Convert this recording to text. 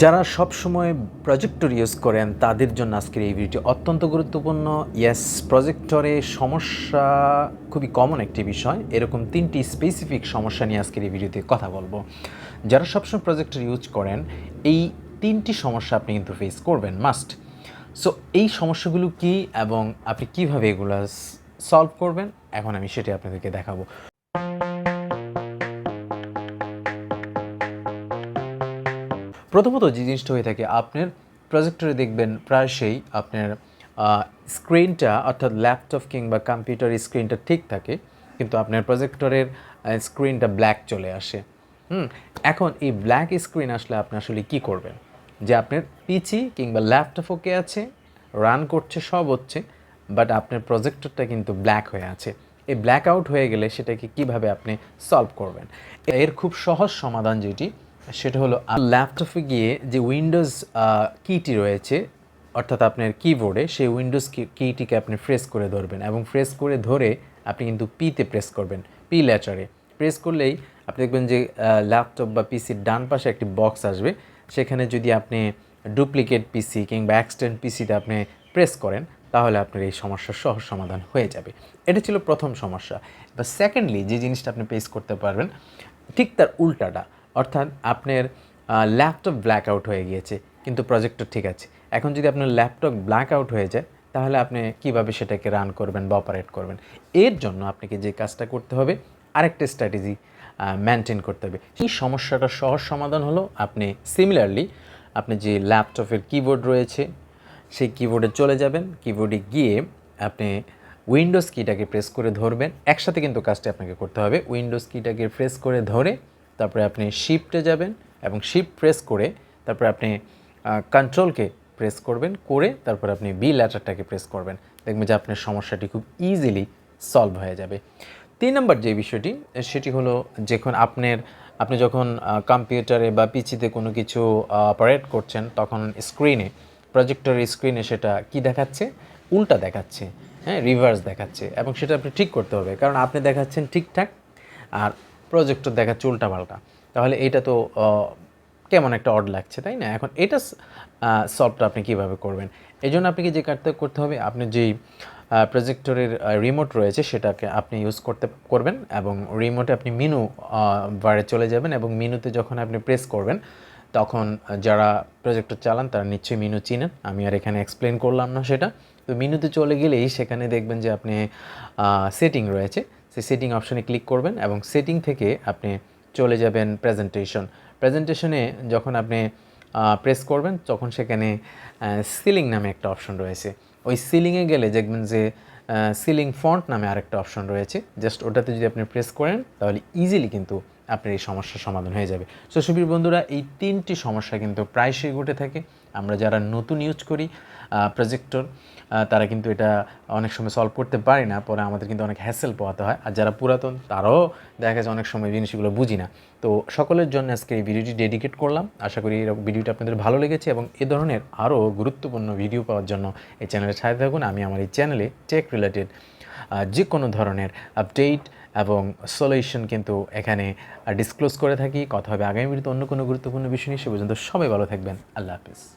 যারা সব সময় প্রজেক্টর ইউজ করেন, তাদের জন্য আজকের এই ভিডিওটি অত্যন্ত গুরুত্বপূর্ণ। ইয়েস প্রজেক্টরে সমস্যা খুবই কমন একটি বিষয়। এরকম তিনটি স্পেসিফিক সমস্যা নিয়ে আজকের এই ভিডিওতে কথা বলব। যারা সবসময় প্রজেক্টর ইউজ করেন, এই তিনটি সমস্যা আপনি কিন্তু ফেস করবেন মাস্ট সো এই সমস্যাগুলো কি এবং আপনি কীভাবে এগুলো সলভ করবেন? এখন আমি সেটি আপনাদেরকে দেখাবো। প্রথমত যে জিনিসটা হয়ে থাকে, আপনার প্রজেক্টরে দেখবেন প্রায়শই আপনার স্ক্রিনটা অর্থাৎ ল্যাপটপ কিংবা কম্পিউটার স্ক্রিনটা ঠিক থাকে, কিন্তু আপনার প্রজেক্টরের স্ক্রিনটা ব্ল্যাক চলে আসে। হুম, এখন এই ব্ল্যাক স্ক্রিন আসলে আপনি আসলে কি করবেন? যে আপনার পিচি কিংবা ল্যাপটপ ওকে আছে রান করছে, সব হচ্ছে বাট আপনার প্রজেক্টরটা কিন্তু ব্ল্যাক হয়ে আছে। এই ব্ল্যাক আউট হয়ে গেলে সেটাকে কীভাবে আপনি সলভ করবেন? এর খুব সহজ সমাধান যেটি সেটা হলো ল্যাপটপে গিয়ে যে উইন্ডোজ কিটি রয়েছে, অর্থাৎ আপনার কিবোর্ডে সেই উইন্ডোজ কিটিকে আপনি প্রেস করে ধরবেন এবং প্রেস করে ধরে আপনি কিন্তু পিতে প্রেস করবেন পি ল্যাচারে প্রেস করলেই আপনি দেখবেন যে ল্যাপটপ বা পিসির ডান পাশে একটি বক্স আসবে, সেখানে যদি আপনি ডুপ্লিকেট পিসি কিংবা অ্যাক্সটেন্ট পিসিতে আপনি প্রেস করেন, তাহলে আপনার এই সমস্যার সহজ সমাধান হয়ে যাবে। এটা ছিল প্রথম সমস্যা। বা সেকেন্ডলি যে জিনিসটা আপনি পেস করতে পারবেন, ঠিক তার উল্টাটা। অর্থাৎ আপনার ল্যাপটপ ব্ল্যাক আউট হয়ে গিয়েছে, কিন্তু প্রজেক্টর ঠিক আছে। এখন যদি আপনার ল্যাপটপ ব্ল্যাক আউট হয়ে যায়, তাহলে আপনি কীভাবে সেটাকে রান করবেন বা অপারেট করবেন? এর জন্য আপনাকে যে কাজটা করতে হবে, আরেকটা স্ট্র্যাটেজি মেনটেন করতে হবে। সেই সমস্যাটার সহজ সমাধান হলো আপনি সিমিলারলি আপনি যে ল্যাপটপের কিবোর্ড রয়েছে, সেই কিবোর্ডে চলে যাবেন। কিবোর্ডে গিয়ে আপনি উইন্ডোজ কিটাকে প্রেস করে ধরবেন। একসাথে কিন্তু কাজটি আপনাকে করতে হবে। উইন্ডোজ কিটাকে প্রেস করে ধরে তারপরে আপনি শিফটে যাবেন এবং শিফট প্রেস করে তারপরে আপনি কন্ট্রোলকে প্রেস করবেন, করে তারপর আপনি বি ল্যাটারটাকে প্রেস করবেন। দেখবেন যে আপনার সমস্যাটি খুব ইজিলি সলভ হয়ে যাবে। তিন নম্বর যে বিষয়টি, সেটি হলো যখন আপনার, আপনি যখন কম্পিউটারে বা পিচিতে কোনো কিছু অপারেট করছেন, তখন স্ক্রিনে প্রজেক্টরের স্ক্রিনে সেটা কি দেখাচ্ছে? উল্টা দেখাচ্ছে হ্যাঁ রিভার্স দেখাচ্ছে এবং সেটা আপনি ঠিক করতে হবে। কারণ আপনি দেখাচ্ছেন ঠিকঠাক, আর প্রজেক্টর দেখা চুলটা পাল্টা। তাহলে এটা তো কেমন একটা অড লাগছে, তাই না? এখন এটা সলভটা আপনি কীভাবে করবেন? এই জন্য আপনাকে যে কাজটা করতে হবে, আপনি যেই প্রজেক্টরের রিমোট রয়েছে সেটাকে আপনি ইউজ করতে করবেন এবং রিমোটে আপনি মিনু বারে চলে যাবেন এবং মিনুতে যখন আপনি প্রেস করবেন, তখন যারা প্রজেক্টর চালান তারা নিশ্চয়ই মিনু চিনেন। আমি আর এখানে এক্সপ্লেন করলাম না সেটা। তো মিনুতে চলে গেলেই সেখানে দেখবেন যে আপনি সেটিং রয়েছে। সেই সেটিং অপশনে ক্লিক করবেন এবং সেটিং থেকে আপনি চলে যাবেন প্রেজেন্টেশন প্রেজেন্টেশনে যখন আপনি প্রেস করবেন, তখন সেখানে সিলিং নামে একটা অপশন রয়েছে। ওই সিলিংয়ে গেলে দেখবেন যে সিলিং ফন্ট নামে আরেকটা অপশন রয়েছে। জাস্ট ওটাতে যদি আপনি প্রেস করেন, তাহলে ইজিলি কিন্তু আপনার এই সমস্যার সমাধান হয়ে যাবে। সো সুবীর বন্ধুরা, এই তিনটি সমস্যা কিন্তু প্রায়শই ঘটে থাকে। আমরা যারা নতুন ইউজ করি প্রজেক্টর তারা কিন্তু এটা অনেক সময় সলভ করতে পারি না। পরে আমাদের কিন্তু অনেক হ্যাসেল পোয়াতে হয়। আর যারা পুরাতন, তারাও দেখা গেছে অনেক সময় জিনিসগুলো বুঝি না। তো সকলের জন্য আজকে এই ভিডিওটি ডেডিকেট করলাম। আশা করি এই ভিডিওটা আপনাদের ভালো লেগেছে এবং এ ধরনের আরও গুরুত্বপূর্ণ ভিডিও পাওয়ার জন্য এই চ্যানেলে ছাড়তে থাকুন। আমি আমার এই চ্যানেলে টেক রিলেটেড যে কোনো ধরনের আপডেট এবং সলিউশন কিন্তু এখানে ডিসক্লোজ করে থাকি। কথা হবে আগামী ভিডিওতে অন্য কোনো গুরুত্বপূর্ণ বিষয় নিয়ে। সে পর্যন্ত সবাই ভালো থাকবেন। আল্লাহ হাফিজ।